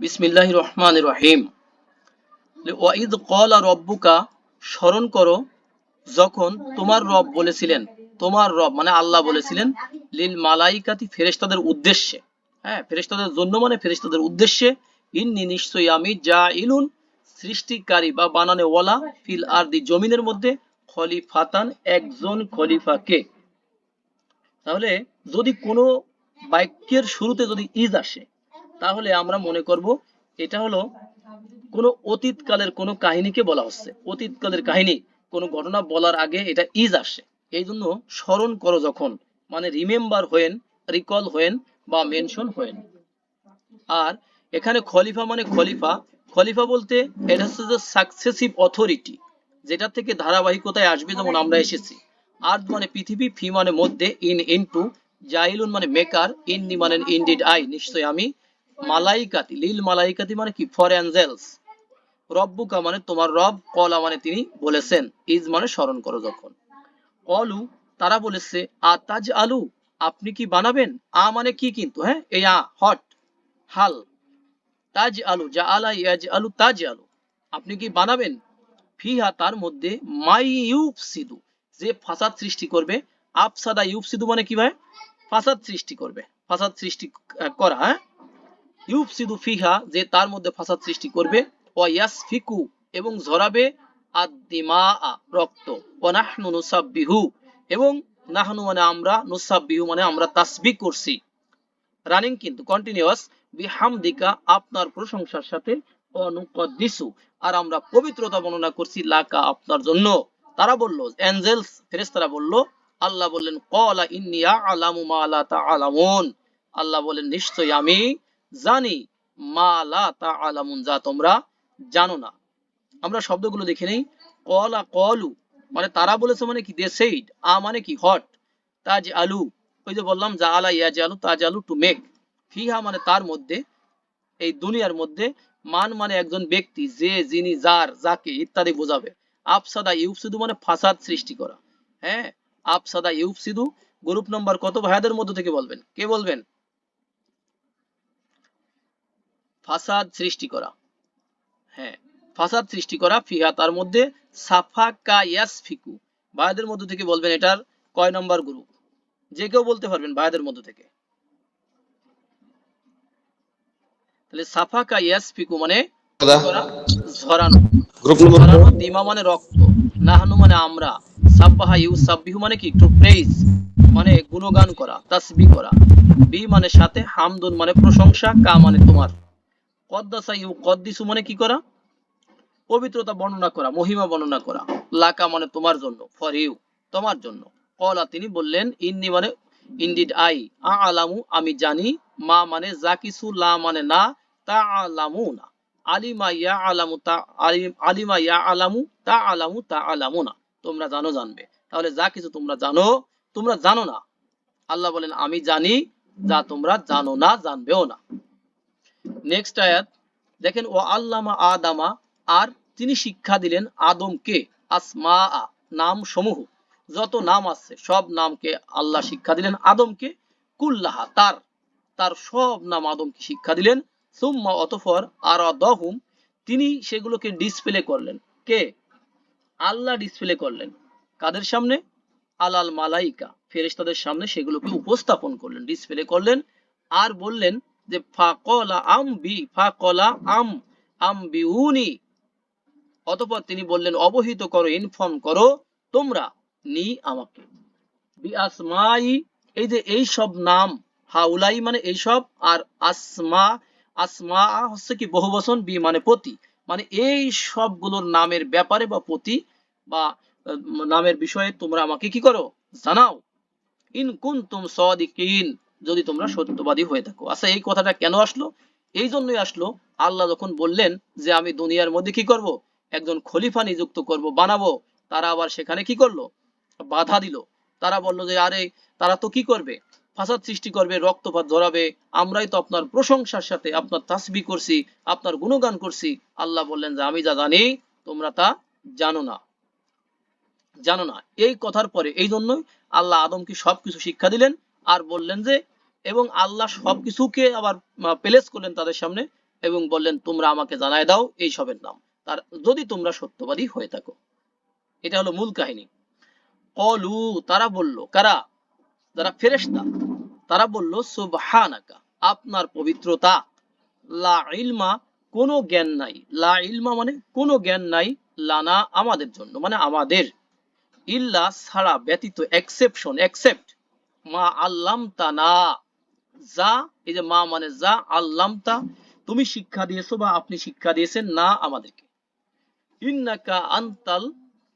বিসমিল্লাহ রহমান রহিম। ওয়াইদ কলা রব্বুকা, স্মরণ করো, যখন তোমার রব বলেছিলেন, তোমার রব মানে আল্লাহ বলেছিলেন, লিল মালাইকাতি ফেরেশতাদের উদ্দেশ্যে। হ্যাঁ ফেরেশতাদের জন্য মানে ফেরেশতাদের উদ্দেশ্যে, ইন্নি নিশ্চয়ই আমি যা ইলুন সৃষ্টিকারী বা বানানে ওয়ালা, ফিল আরদি জমিনের মধ্যে খলিফাতান, একজন খলিফাকে। তাহলে যদি কোনো বাক্যের শুরুতে যদি ইজ আসে তাহলে আমরা মনে করব এটা হলো কোনো অতীতকালের কোনো কাহিনীকে বলা হচ্ছে। অতীতকালের কাহিনী, কোনো ঘটনা বলার আগে এটা ইজ আসে। এই জন্য স্মরণ করো যখন মানে রিমেম্বার হয়েন রিকল হয়েন বা মেনশন হয়েন। আর এখানে খলিফা মানে খলিফা। খলিফা বলতে এটা হচ্ছে যে সাকসেসিভ অথরিটি যেটা থেকে ধারাবাহিকতায় আসবে যেমন আমরা এসেছি। আর্থ মানে পৃথিবী, ফি মানে মধ্যে, ইন, ইনটু, জাইলুন মানে মেকার, ইন্নি মানে ইনডিড, আই নিশ্চয় আমি। মালাইকাতি, লিল মালাইকাতি মানে কি? ফর অ্যাঞ্জেলস রব্বুকা মানে তোমার রব, কলা মানে তিনি বলেছেন। ইজ মানে স্মরণ করো যখন। কলু, তারা বলেছে, আ তাজ আলু আপনি কি বানাবেন? আ মানে কি কিন্তু? হ্যাঁ? এই আ হট হাল। তাজ আলু যা আলা ইয়াজ আলু তাজ আলু আপনি কি বানাবেন? ফিহা, তার মধ্যে মাই ইউফ সিদু যে ফাসাদ সৃষ্টি করবে। আফসাদা ইউফ সিদু মানে কি ভাই? ফাসাদ সৃষ্টি করবে। ফাসাদ সৃষ্টি করা হ্যাঁ? ইউফ সিদু ফিহা, যে তার মধ্যে ফাসাদ সৃষ্টি করবে ও ইয়াসফিকু, এবং ঝরাবে আদিমা রক্ত। ও নাহনু নুসাব্বিহু, এবং নাহনু মানে আমরা, নুসাব্বিহু মানে আমরা তাসবিহ করছি। রানিং কিন্তু কন্টিনিউয়াস বিহামদিকা, আপনার প্রশংসার সাথে অনুকদ্দিসু। আর আমরা পবিত্রতা বর্ণনা করছি লাকা, আপনার জন্য। তারা বলল অ্যাঞ্জেলস ফেরেশতারা বলল, আল্লাহ বললেন কলা ইন্নিয়া আলামু মা লা তাআলামুন। আল্লাহ বলেন নিশ্চয়ই আমি জানি, মা লা তাআলামুন, যা তোমরা জানো না। আমরা শব্দগুলো দেখে নেই। কলা কলু মানে তারা বলেছে মানে কি? দে সেইড আ মানে কি? হট তাজ আলু ওই যে বললাম, যা আলা ইয়াজ আলু তাজ আলু টু মেক ফিহা মানে তার মধ্যে, এই দুনিয়ার মধ্যে, মান মানে একজন ব্যক্তি, যে, যিনি, যার, যাকে ইত্যাদি বোঝাবে। আফসাদা ইউফসিদু মানে ফাসাদ সৃষ্টি করা। হ্যাঁ আফসাদা ইউফসিদু, গ্রুপ নম্বর কত ভাইয়াদের মধ্য থেকে বলবেন? কে বলবেন? ফাসাদ সৃষ্টি করা। হ্যাঁ ফাসাদ সৃষ্টি করা ফিহা তার মধ্যে সাফা কা ইয়াসফিকু ভাইয়াদের মধ্য থেকে বলবেন এটার কয় নম্বর গ্রুপ? যে কেউ বলতে পারবেন ভাইয়াদের মধ্য থেকে। তাহলে সাফা কা ইয়াসফিকু মানে ঝরানো। গ্রুপ নম্বর ঝরানো দিমা মানে রক্ত নাহানু মানে আমরা। সাব্বাহা ইউ সাব্বিহু মানে কি? টু প্রেইজ মানে গুণগান করা করা। বি মানে সাথে হামদুন মানে প্রশংসা কা মানে তোমার। কদ্দাসা মানে কি করা? পবিত্রতা বর্ণনা করা, মহিমা বর্ণনা করা। লাকা মানে তোমার জন্য ফর ইউ তোমার জন্য। কলা তিনি বললেন, ইন্নি মানে ইনডিড আই আ আলামু আমি জানি, মা মানে যা কিছু লা মানে না তা আলামু না আলিমা ইয়া আলামু তা, আলিমা ইয়া আলামু তা আলামু তা আলামু না তোমরা জানো জানবে। তাহলে যা কিছু তোমরা জানো তোমরা জানো না। আল্লাহ বলেন, আমি জানি যা তোমরা জানো না, জানবেও না। নেক্সট আয়াত, দেখেন ও আল্লামা আদামা আর তিনি শিক্ষা দিলেন আদমকে আসমা নাম সমূহ যত নাম আছে, সব নামকে আল্লাহ শিক্ষা দিলেন আদমকে, কুল্লাহা, তার তার সব নাম আদমকে শিক্ষা দিলেন। সুম্মা অতঃপর আর দহুম তিনি সেগুলোকে ডিসপ্লে করলেন। কে? আল্লাহ ডিসপ্লে করলেন। কাদের সামনে? আলাল মালাইকা, ফেরেশতাদের সামনে সেগুলোকে উপস্থাপন করলেন ডিসপ্লে করলেন। আর বললেন যে ফাকলা আম বি ফাকলা আম আম বিউনি অতঃপর তিনি বললেন, অবহিত করো ইনফর্ম করো, তোমরা নি আমাকে। বি আসমাই এই যে এই সব নাম, হাউলাই মানে এই সব, আর আসমা আসমা হচ্ছে কি বহু বচন বি মানে প্রতি মানে এই সবগুলোর নামের ব্যাপারে বা প্রতি বা নামের বিষয়ে তোমরা আমাকে কি করো? জানাও। ইন কুনতুম সাদিকিন যদি তোমরা সত্যবাদী হয়ে থাকো। আচ্ছা এই কথাটা কেন আসলো? এই জন্যই আসলো আল্লাহ যখন বললেন যে, আমি দুনিয়ার মধ্যে কি করব? একজন খলিফা নিযুক্ত করব, বানাবো। তারা আবার সেখানে কি করল? বাধা দিল। তারা বলল যে, আরে, তারা তো কি করবে? ফাসাদ সৃষ্টি করবে, রক্তপাত ধরাবে আমরাই তো আপনার প্রশংসার সাথে আপনার তাসবি করছি, আপনার গুণগান করছি। আল্লাহ বললেন যে, আমি যা জানি, তোমরা তা জানো না। জানো না। এই কথার পরে, এই জন্যই আল্লাহ আদমকে সবকিছু শিক্ষা দিলেন আর বললেন যে এবং আল্লাহ সবকিছুকে আবার প্লেস করলেন তাদের সামনে এবং বললেন, তোমরা আমাকে জানায় দাও এই সবের নাম। তার, যদি তোমরা সত্যবাদী হয়ে থাকো। এটা হলো মূল কাহিনী। কলু, তারা বলল, কারা? যারা ফেরেশতা, তারা বলল, সুবহানাকা, আপনার পবিত্রতা। লা ইলমা, কোনো জ্ঞান নাই। লা ইলমা মানে কোনো জ্ঞান নাই, লানা আমাদের জন্য মানে আমাদের। ইল্লা ছাড়া ব্যতীত এক্সেপশন এক্সেপ্ট মা আল্লামতা না যা, এই যে মা মানে যা, আল্লামতা, তুমি শিক্ষা দিয়েছ বা আপনি শিক্ষা দিয়েছেন, না আমাদেরকে। ইন্নাকা আনতাল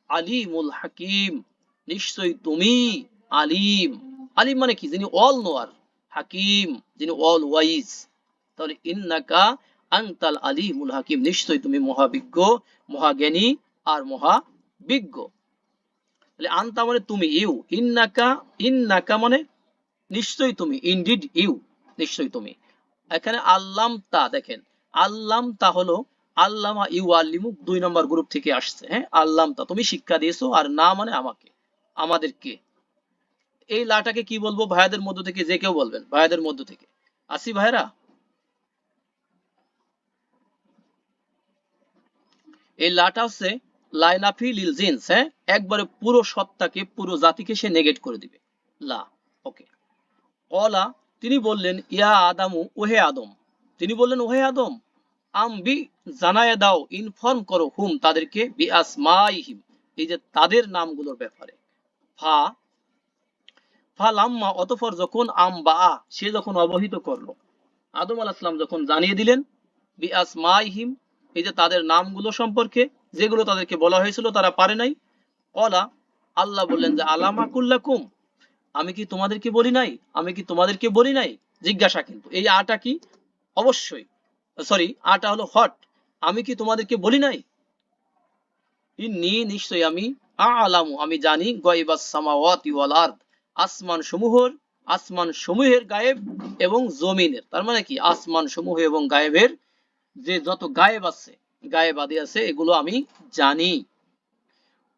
আলিমুল হাকিম, নিশ্চয়ই তুমি আলিম। আলিম মানে কি? যিনি অল নোয়ার, হাকিম, যিনি অল ওয়াইজ। তাহলে ইন্নাকা আনতাল আলিমুল হাকিম, নিশ্চয়ই তুমি মহাবিজ্ঞ, মহাজ্ঞানী আর মহাবিজ্ঞ। তাহলে আন্তা মানে তুমি, ইউ। ইন্নাকা ইন্নাকা মানে নিশ্চয়ই তুমি ইনডিড ইউ নিশ্চয়ই তুমি। এখানে আল্লাম তা, দেখেন, আল্লাম তা হলো আল্লামা ইউ আল্লিমু দুই নম্বর গ্রুপ থেকে আসছে হ্যাঁ? আল্লাম তা, তুমি শিক্ষা দিয়েছ আর না মানে আমাকে আমাদেরকে এই লাটাকে কি বলব? ভাইয়াদের মধ্য থেকে, যে কেউ বলবেন, ভাইয়াদের মধ্য থেকে। আসি ভাইরা এই লাটা হচ্ছে লাইনাফি লিল জিন্স হ্যাঁ? একবারে পুরো সত্তাকে, পুরো জাতিকে সে নেগেট করে দিবে। লা, ওকে। কলা তিনি বললেন, ইয়া আদামু, ওহে আদম। তিনি বললেন, ওহে আদম আম বি জানায় দাও ইনফর্ম করো হুম তাদেরকে বি আসমাইহিম এই যে তাদের নামগুলোর ব্যাপারে। ফা ফা লাম্মা, অতঃপর যখন আম বা সে যখন অবহিত করল, আদম আলাহিসাম যখন জানিয়ে দিলেন বি আসমাইহিম এই যে তাদের নামগুলো সম্পর্কে, যেগুলো তাদেরকে বলা হয়েছিল, তারা পারে নাই। কলা, আল্লাহ বললেন যে, আলামা কুল্লাকুম আমি কি তোমাদেরকে বলি নাই? আমি কি তোমাদেরকে বলি নাই? জিজ্ঞাসা কিন্তু। এই আটা কি? অবশ্যই। সরি, আটা হলো হট। আমি কি তোমাদেরকে বলি নাই? ইন্নি নিশ্চয়ই আমি আলামু আমি জানি, গয়বাস সামাওয়াতি ওয়াল আরদ। আসমান সমূহর, আসমান সমূহের গায়েব এবং জমিনের। তার মানে কি? আসমান সমূহ এবং গায়েবের যে যত গায়েব আছে, গায়েব আদি আছে, এগুলো আমি জানি।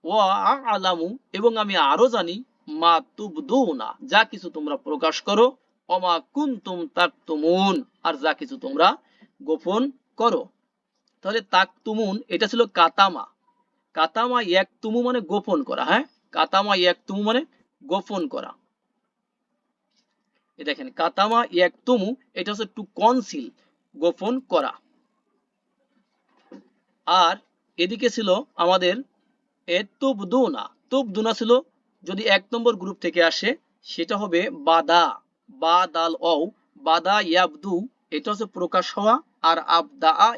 ও আলামু এবং আমি আরও জানি মা তুবদুনা, যা কিছু তোমরা প্রকাশ করো, অমা কুনতুম তাকতুমুন, আর যা কিছু তোমরা গোপন করো। তাহলে তাকতুমুন, এটা ছিল কাতামা। কাতামা ইয়াকতুমু মানে গোপন করা হ্যাঁ? কাতামা ইয়াকতুমু মানে গোপন করা। এ দেখেন, কাতামা ইয়াকতুমু, এটা হচ্ছে টু কনসিল গোপন করা। আর এদিকে ছিল আমাদের এ তুবদুনা। তুবদুনা ছিল যদি এক নম্বর গ্রুপ থেকে আসে, সেটা হবে বাদা বা দাল অও বাদা ইয়াবদু, এটা হচ্ছে প্রকাশ হওয়া আর আবদা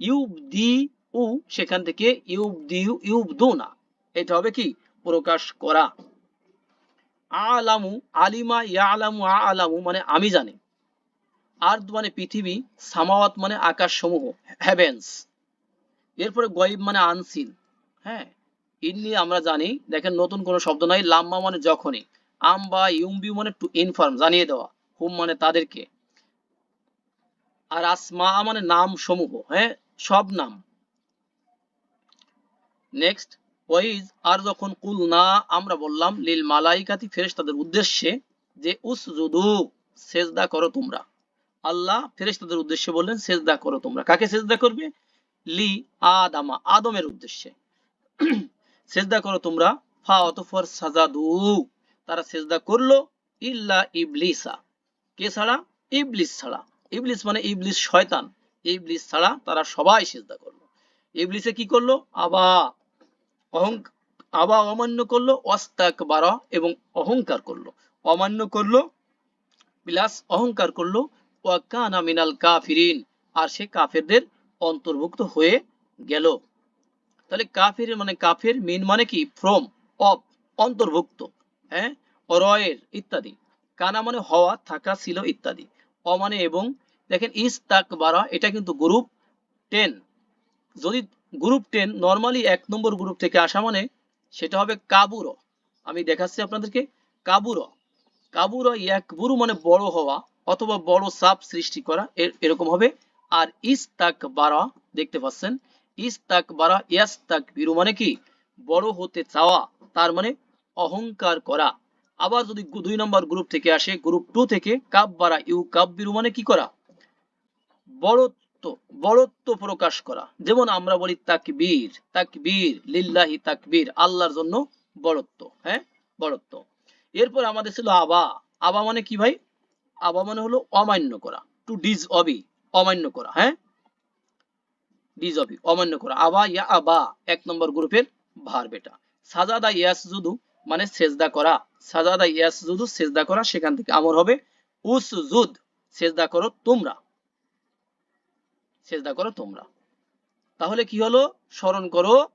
ইউবদি উ সেখান থেকে ইউবদি ইউবদুনা, এটা হবে কি? প্রকাশ করা। আলামু, আলিমা ইয়ালামু, আলামু আ আলামু মানে আমি জানি। আর্দ মানে পৃথিবী, সামাওয়াত মানে আকাশ সমূহ হেভেন্স। এরপরে গয়েব মানে আনসিন হ্যাঁ? ইন্নি আমরা জানি, দেখেন নতুন কোনো শব্দ নাই লাম্মা মানে যখনই, আম বা ইউম্বি মানে টু ইনফর্ম জানিয়ে দেওয়া, হুম মানে তাদেরকে। আর আসমা মানে নাম সমূহ হ্যাঁ সব নাম। নেক্সট ওয়াইজ, আর যখন কুল না আমরা বললাম, লিল মালাইকাতি ফেরেশতাদের উদ্দেশ্যে যে, উসজুদু, সেজদা করো তোমরা। আল্লাহ ফেরেশতাদের উদ্দেশ্যে বললেন, সেজদা করো তোমরা। কাকে সেজদা করবে? লি আদামা, আদমের উদ্দেশ্যে। সেজদা করো তোমরা। ফা অতফর সাজাদু তারা সেজদা করল ইল্লা ইবলিসা। কে ছাড়া? ইবলিস ছাড়া। ইবলিস মানে ইবলিস শয়তান। ইবলিস ছাড়া তারা সবাই সেজদা করল। ইবলিসে কি করল? আবা অহং আবা অমান্য করল অস্তাক বারা এবং অহংকার করল। অমান্য করল প্লাস অহংকার করল ওয়াকানা মিনাল কাফিরিন। আর সে কাফেরদের অন্তর্ভুক্ত হয়ে গেল। তাহলে কাফির মানে কাফের মিন মানে কি? ফ্রম অফ অন্তর্ভুক্ত হ্যাঁ? রয়ের ইত্যাদি। কানা মানে হওয়া, থাকা, ছিল ইত্যাদি। অ মানে এবং, দেখেন ইস, তাক, বারা, এটা কিন্তু গ্রুপ টেন যদি গ্রুপ টেন নর্মালি এক নম্বর গ্রুপ থেকে আসা মানে সেটা হবে কাবুর। আমি দেখাচ্ছি আপনাদেরকে, কাবুর। কাবুর ইয়াকবুরু মানে বড় হওয়া অথবা বড় সাপ সৃষ্টি করা এরকম হবে। আর ইস, তাক, বারা, দেখতে পাচ্ছেন মানে কি? বড় হতে চাওয়া, তার মানে অহংকার করা। আবার যদি দুই নম্বর গ্রুপ থেকে আসে গ্রুপ টু থেকে কাব বারা ইউ কাব বিরু মানে কি করা? বড় বড়ত্ব বড়ত্ব প্রকাশ করা। যেমন আমরা বলি তাকবীর তাকবীর, লিল্লাহি তাকবীর, আল্লাহর জন্য বড়ত্ব হ্যাঁ? বড়ত্ব। এরপর আমাদের ছিল আবা। আবা মানে কি ভাই? আবা মানে হলো অমান্য করা টু ডিজ অবি, অমান্য করা হ্যাঁ? ডিজ অবি অমান্য করা। আবা ইয়া আবা, এক নম্বর গ্রুপের ভার বেটা। সাজাদা ইয়াস জুদু মানে সেজদা করা। সাজাদা ইয়াস জুদু সেজদা করা, সেখান থেকে আমর হবে। উস জুদ সেজদা করো তোমরা। সেজদা করো তোমরা। তাহলে কি হলো? স্মরণ করো।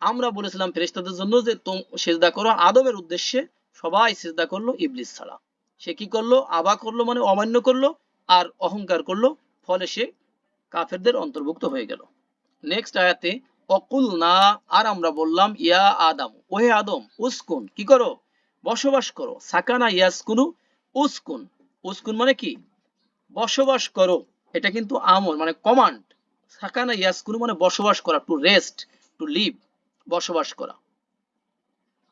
আমরা বলেছিলাম ফেরেশতাদের জন্য যে সেজদা করো। আদমের উদ্দেশ্যে সবাই সেজদা করল ইবলিস ছাড়া। সে কি করল? আবা করল মানে অমান্য করল, আর অহংকার করল। ফলে সে কাফেরদের অন্তর্ভুক্ত হয়ে গেল। নেক্সট আয়াতে অকুল না আর আমরা বললাম, ইয়া আদম ওহে আদম উসকুন কি করো? বসবাস করো সাকানা ইয়াসকুনু উসকুন উসকুন মানে কি? বসবাস করো, এটা কিন্তু আমল মানে কমান্ড সাকানা ইয়াসকুনু মানে বসবাস করা টু রেস্ট টু লিভ বসবাস করা।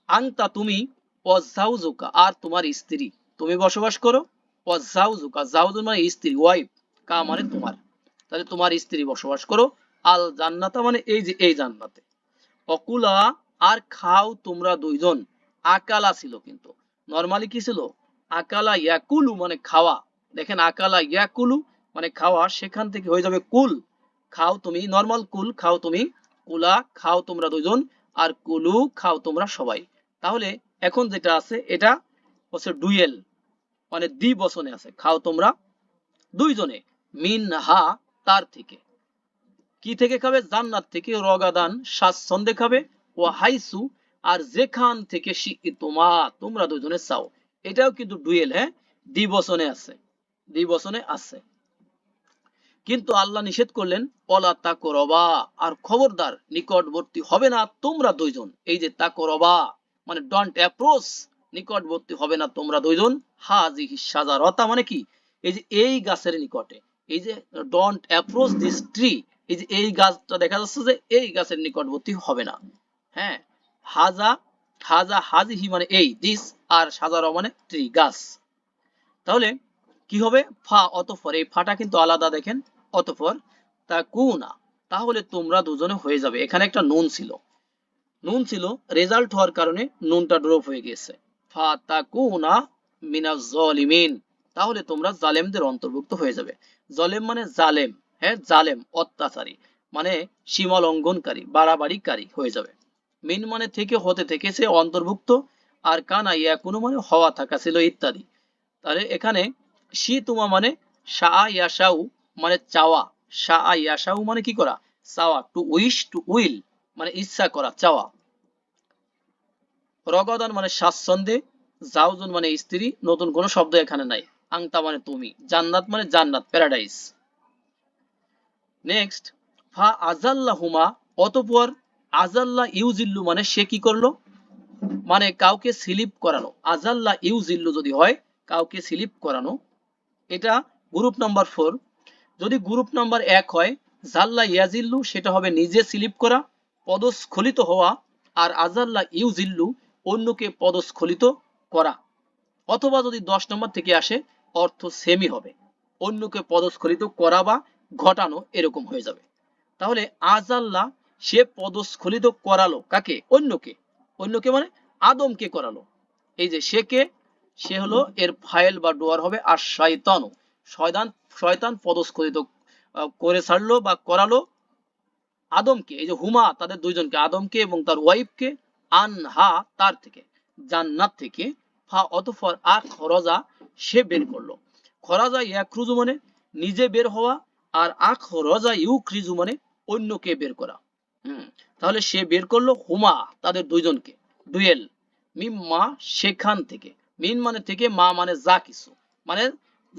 আংতা তুমি ওয়াজাউজুকা আর তোমার স্ত্রী তুমি বসবাস করো ওয়াজাউজুকা জাউজুন মানে স্ত্রী ওয়াইফ কা মানে তোমার। তাহলে তোমার স্ত্রী বসবাস করো আল জান্নাতা মানে এই যে এই জান্নাতে। অকুলা, আর খাও তোমরা দুইজন। আকালা ছিল কিন্তু। নরমালি কি ছিল? আকালা ইয়াকুলু মানে খাওয়া। দেখেন আকালা ইয়াকুলু মানে খাওয়া, সেখান থেকে হয়ে যাবে কুল। খাও তুমি নরমাল কুল, খাও তুমি কুলা, খাও তোমরা দুইজন, আর কুলু, খাও তোমরা সবাই। তাহলে এখন যেটা আছে, এটা হচ্ছে ডুয়েল। মানে দ্বি বচনে আছে। খাও তোমরা দুইজনে। মিন হা তার থেকে। কি থেকে খাবে? জান্নাত থেকে রগাদান, স্বাচ্ছন্দ্যে খাবে। ও হাইসু, আর যেখান থেকে তোমা, তোমরা দুজনে চাও। এটাও কিন্তু ডুয়েল হ্যাঁ? দ্বিবচনে আছে। দ্বিবচনে আছে। কিন্তু আল্লাহ নিষেধ করলেন অলা তাকরবা, আর খবরদার নিকটবর্তী হবে না তোমরা দুইজন। এই যে তাকরবা মানে ডন্ট অ্যাপ্রোচ নিকটবর্তী হবে না তোমরা দুইজন। হাজি সাজা রতা মানে কি? এই যে এই গাছের নিকটে, এই যে ডন্ট অ্যাপ্রোচ দিস ট্রি এই যে এই গাছটা দেখা যাচ্ছে যে এই গাছের নিকটবর্তী হবে না। হ্যাঁ হাজা হাজা হাজিহি মানে এই দিস আর সাজার মানে ট্রি গাছ তাহলে কি হবে? ফা অতঃপর, এই ফাটা কিন্তু আলাদা দেখেন, অতঃপর তা কুনা তাহলে তোমরা দুজনে হয়ে যাবে। এখানে একটা নুন ছিল। নুন ছিল রেজাল্ট হওয়ার কারণে নুনটা ড্রপ হয়ে গেছে। ফা তা কুনা মিনা জলিমিন তাহলে তোমরা জালেমদের অন্তর্ভুক্ত হয়ে যাবে। জলেম মানে জালেম। হ্যাঁ জালেম, অত্যাচারী মানে সীমা লঙ্ঘনকারী বাড়াবাড়িকারী হয়ে যাবে। মিন মানে থেকে হতে থেকে সে অন্তর্ভুক্ত, আর কানা ইয়া কোনো মানে হওয়া থাকা ছিল ইত্যাদি। তাহলে এখানে শি তুমা মানে সা ইয়াসাউ মানে চাওয়া। সা ইয়াসাউ মানে কি করা? চাওয়া টু উইশ টু উইল মানে ইচ্ছা করা, চাওয়া। রগদান মানে স্বাচ্ছন্দ্যে জাউজুন মানে স্ত্রী, নতুন কোনো শব্দ এখানে নাই। আংতা মানে তুমি, জান্নাত মানে জান্নাত প্যারাডাইস নেক্সট ফা আজাল্লাহুমা অতঃপর আজাল্লা ইউজিল্লু মানে সে কি করল? মানে কাউকে স্লিপ করানো। আজাল্লা ইউজিল্লু যদি হয়, কাউকে স্লিপ করানো। এটা গ্রুপ নাম্বার ফোর। যদি গ্রুপ নাম্বার এক হয়, জাল্লা ইয়াজিল্লু, সেটা হবে নিজে স্লিপ করা, পদস্খলিত হওয়া, আর আজাল্লা ইউজিল্লু অন্যকে পদস্খলিত করা। অথবা যদি দশ নম্বর থেকে আসে, অর্থ সেমি হবে। অন্যকে পদস্খলিত করা বা ঘটানো এরকম হয়ে যাবে। তাহলে আজাল্লাহ সে পদস্খলিত করালো কাকে? অন্যকে। অন্যকে মানে আদমকে করালো। এই যে সে কে সে হলো এর ফাইল বা ডোয়ার হবে আর শয়তান। শয়তান শয়তান পদস্খলিত করে ছাড়লো বা করালো আদমকে। এই যে হুমা, তাদের দুইজনকে, আদমকে এবং তার ওয়াইফকে, আনহা তার থেকে, জান্নাত থেকে। ফা অতঃপর আ খরজা সে বের করল। খরাজা ইয়াক্রুজু মানে নিজে বের হওয়া আর আখ রজা ইউক্রিজু মানে অন্যকে বের করা। হুম, তাহলে সে বের করল হুমা, তাদের দুইজনকে। ডুয়েল মিম্মা সেখান থেকে। মিন মানে থেকে, মা মানে যা কিছু। মানে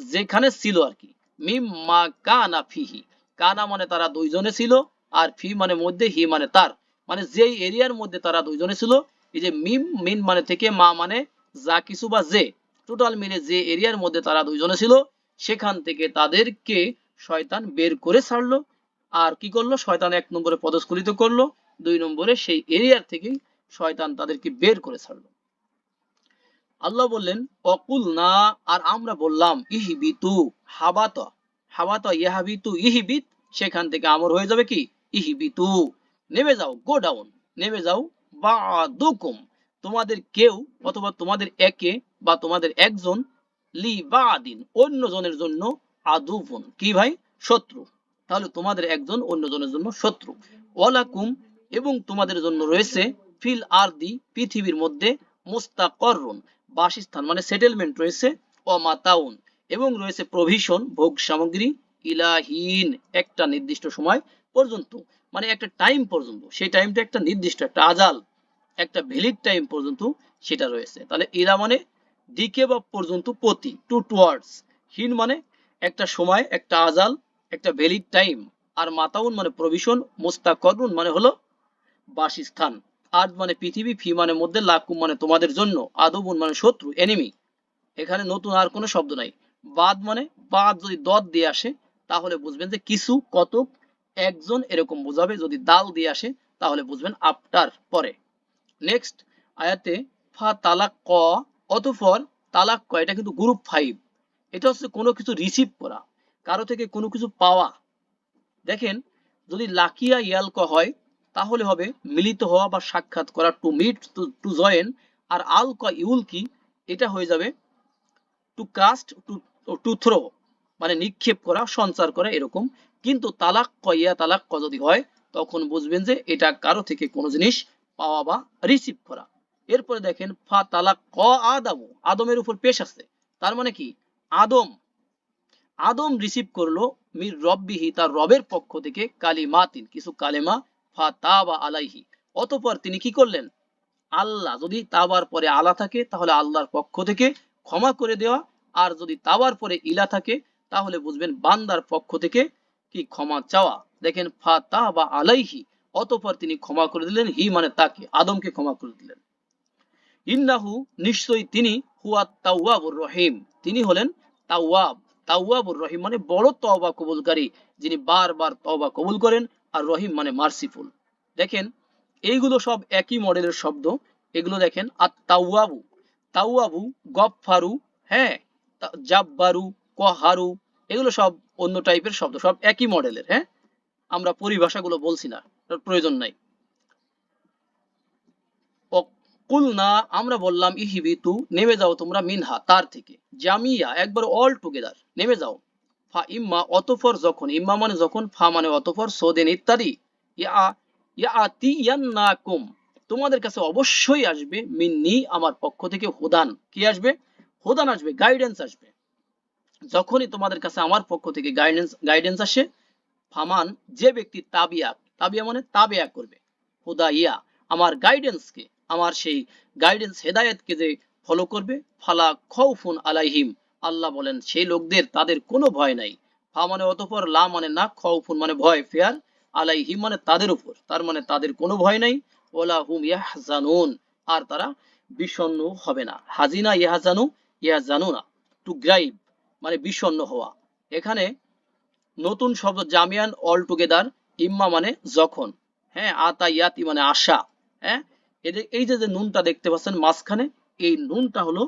যেখানে ছিল আর কি। মিম্মা কানা ফিহি। কানা মানে তারা দুইজনে ছিল, আর ফি মানে মধ্যে, হি মানে তার। মানে যেই এরিয়ার মধ্যে তারা দুইজনে ছিল, এই যে মিম, মিন মানে থেকে, মা মানে যা কিছু বা যে। টোটাল মিলে যে এরিয়ার মধ্যে তারা দুইজনে ছিল, সেখান থেকে তাদেরকে শয়তান বের করে ছাড়লো। আর কি করল? শয়তান এক নম্বরে পদস্খলিত করল। দুই নম্বরে সেই এরিয়ার থেকে শয়তান তাদেরকে বের করে ছাড়লো। আল্লাহ বললেন অকুল না আর আমরা বললাম, ইহিবিতু হাবাত। হাবাত ইয়াহাবিতু ইহিবিত। সেখান থেকে আমর হয়ে যাবে কি? ইহিবিতু। নেমে যাও গো ডাউন নেমে যাও বা দুকুম তোমাদের কেউ অথবা তোমাদের একে বা তোমাদের একজন লি বা আদিন অন্য জনের জন্য আদুফুন কি ভাই? শত্রু। তাহলে তোমাদের একজন অন্য জনের জন্য শত্রু। ওয়ালাকুম, এবং তোমাদের জন্য রয়েছে ফিল আরদি, পৃথিবীর মধ্যে মুস্তাকরুন, বাসস্থান মানে সেটেলমেন্ট রয়েছে অমাতাউন এবং রয়েছে প্রভিশন ভোগ সামগ্রী, ইলাহীন, একটা নির্দিষ্ট সময় পর্যন্ত মানে একটা টাইম পর্যন্ত। সেই টাইমটা একটা নির্দিষ্ট, একটা আজাল, একটা ভ্যালিড টাইম পর্যন্ত সেটা রয়েছে। তাহলে ইলা মানে দিকে বা পর্যন্ত প্রতি টু টুয়ার্ডস হিন মানে একটা সময়, একটা আজাল, একটা ভ্যালিড টাইম আর মাতাউন মানে প্রভিশন মোস্তাকরুন মানে হলো বাসস্থান। আর্দ মানে পৃথিবী, ফি মানে মধ্যে, লাকুম মানে তোমাদের জন্য, আদবুন মানে শত্রু এনিমি এখানে নতুন আর কোনো শব্দ নাই। বাদ মানে বাদ যদি দদ দিয়ে আসে, তাহলে বুঝবেন যে কিছু, কতক, একজন এরকম বোঝাবে। যদি দাল দিয়ে আসে, তাহলে বুঝবেন আফটার পরে। নেক্সট আয়াতে, ফা তালাক ক অতঃপর তালাক ক এটা কিন্তু গ্রুপ ফাইভ এটা হচ্ছে কোনো কিছু রিসিভ করা, কারও থেকে কোনো কিছু পাওয়া। দেখেন, যদি লাকিয়া ইয়ালক হয়, তাহলে হবে মিলিত হওয়া বা সাক্ষাৎ করা টু মিট টু জয়েন আর আল ক ইউল কি এটা হয়ে যাবে to cast to to throw মানে নিক্ষেপ করা, সঞ্চার করা, এরকম। কিন্তু তালাক ইয়া তালাক ক যদি হয়, তখন বুঝবেন যে এটা কারও থেকে কোনো জিনিস পাওয়া বা রিসিভ করা। এরপরে দেখেন, ফা তালাক ক আদামু, আদমের উপর পেশ আছে। তার মানে কি? আদম আদম রিসিভ করল মির রব্বিহি, তার রবের পক্ষ থেকে কালিমাতিন, কিছু কালেমা ফা তাবা আলাইহি। অতঃপর তিনি কি করলেন? আল্লাহ, যদি তাবার পরে আলা থাকে, তাহলে আল্লাহর পক্ষ থেকে ক্ষমা করে দেওয়া, আর যদি তাবার পরে ইলা থাকে, তাহলে বুঝবেন বান্দার পক্ষ থেকে কি ক্ষমা চাওয়া। দেখেন ফা তাবা আলাইহি, অতপর তিনি ক্ষমা করে দিলেন, হি মানে তাকে, আদমকে ক্ষমা করে দিলেন। ইন্নাহু, নিশ্চয়ই তিনি হুয়া তাওয়াবুর রহিম। তিনি হলেন তাওয়াব। তাওয়াবুর রহিম মানে বড় তওবা কবুলকারী, যিনি বারবার তওবা কবুল করেন, আর রহিম মানে মার্সিফুল। দেখেন, এইগুলো সব একই মডেলের শব্দ, এগুলো দেখেন আর তাওয়াবু তাওয়াবু গফফারু হ্যাঁ জাব্বারু, কহারু, এগুলো সব অন্য টাইপের শব্দ, সব একই মডেলের হ্যাঁ? আমরা পরিভাষাগুলো বলছি না, প্রয়োজন নাই। কুলনা, আমরা বললাম ইহিবিতু নেমে যাও তোমরা মিনহা, তার থেকে। জামিয়া, একবার অল টুগেদার নেমে যাও। ফা ইম্মা অতফর যখন, ইম্মা মানে যখন, ফা মানে অতফর সোদেন ইত্যাদি। তোমাদের কাছে অবশ্যই আসবে, মিন্নি, আমার পক্ষ থেকে হুদান। কি আসবে? হুদান আসবে গাইডেন্স আসবে। যখনই তোমাদের কাছে আমার পক্ষ থেকে গাইডেন্স গাইডেন্স আসে, ফামান, যে ব্যক্তি তাবিয়া তাবিয়া মানে তাবিয়া করবে। হুদা ইয়া আমার গাইডেন্সকে আমার সেই গাইডেন্স হেদায়েতকে যে ফলো করবে, ফালা খৌফুন আলাইহিম। আল্লাহ বলেন, সেই লোকদের তাদের কোনো ভয় নাই। ফা মানে অতঃপর, লা মানে না, খৌফুন মানে ভয়, ফেয়ার। আলাইহিম মানে তাদের উপর। তার মানে তাদের কোনো ভয় নাই। ওলা হুম ইয়াহজানুন। আর তারা বিষণ্ণ হবে না। হাজিনা ইয়াহজানু ইয়াহজানু না টু গ্রাইব মানে বিষণ্ণ হওয়া। এখানে নতুন শব্দ জামিয়ান অল টুগেদার ইম্মা মানে যখন। হ্যাঁ আতা ইয়াতি মানে আশা। হ্যাঁ এই যে নুনটা দেখতে পাচ্ছেন মাঝখানে, এই নুনটা হলো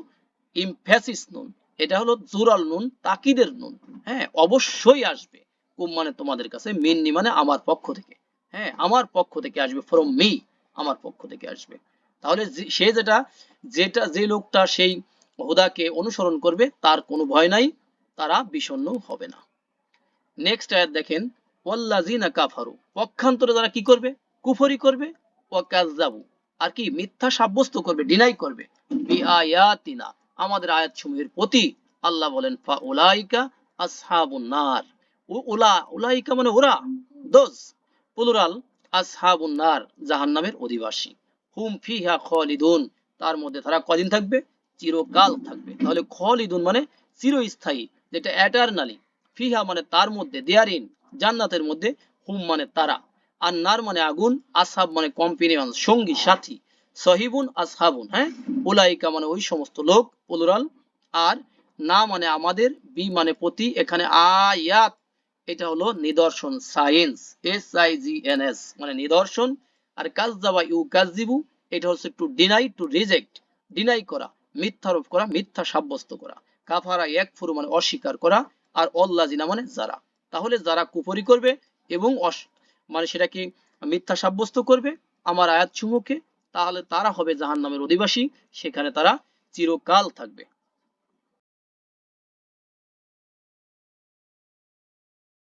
ইমফ্যাসিস নুন। এটা হলো জোরাল নুন, তাকিদের নুন। হ্যাঁ অবশ্যই আসবে কুম মানে তোমাদের কাছে, মিন্নি মানে আমার পক্ষ থেকে। হ্যাঁ আমার পক্ষ থেকে আসবে ফ্রম মি আমার পক্ষ থেকে আসবে। তাহলে সে যেটা যেটা, যে লোকটা সেই হুদাকে অনুসরণ করবে, তার কোনো ভয় নাই, তারা বিষণ্ণ হবে না। নেক্সট আয়াত দেখেন ওয়াল্লাজিনা কাফারু। পক্ষান্তরে যারা কি করবে? কুফরি করবে ওয়াকাজ্জাবু আর কি মিথ্যা সাব্যস্ত করবে ডিনাই করবে। আমাদের আয়াত সমূহের প্রতি আল্লাহ বলেন নার। মানে ওরা অধিবাসী। হুম ফিহা খালিদুন, তার মধ্যে তারা কদিন থাকবে? চিরকাল থাকবে। তাহলে খালিদুন মানে চিরস্থায়ী, যেটা এটারনালি ফিহা মানে তার মধ্যে দেয়ারিন জান্নাতের মধ্যে, হুম মানে তারা। আর নার মানে আগুন আসহাব মানে কম্পিনিয়ন সঙ্গী, সাথী। সহিবুন, আসহাবুন হ্যাঁ? উলাইকা মানে ওই সমস্ত লোক প্লুরাল আর না মানে আমাদের, বি মানে প্রতি এখানে আয়াত। এটা হলো নিদর্শন signs S I G N S মানে নিদর্শন। আর কাজদাবা ইউ কাজিবু এটা হচ্ছে to deny to reject deny করা, মিথ্যারোপ করা, মিথ্যা সাব্যস্ত করা। কাফারা এক ফুরু মানে অস্বীকার করা। আর অল্লাজিনা মানে যারা। তাহলে যারা কুফরি করবে এবং অস- সেটা কি মিথ্যা সাব্যস্ত করবে আমার আয়াত সমূহকে? তাহলে তারা হবে জাহান্নামের অধিবাসী, সেখানে তারা চিরকাল থাকবে।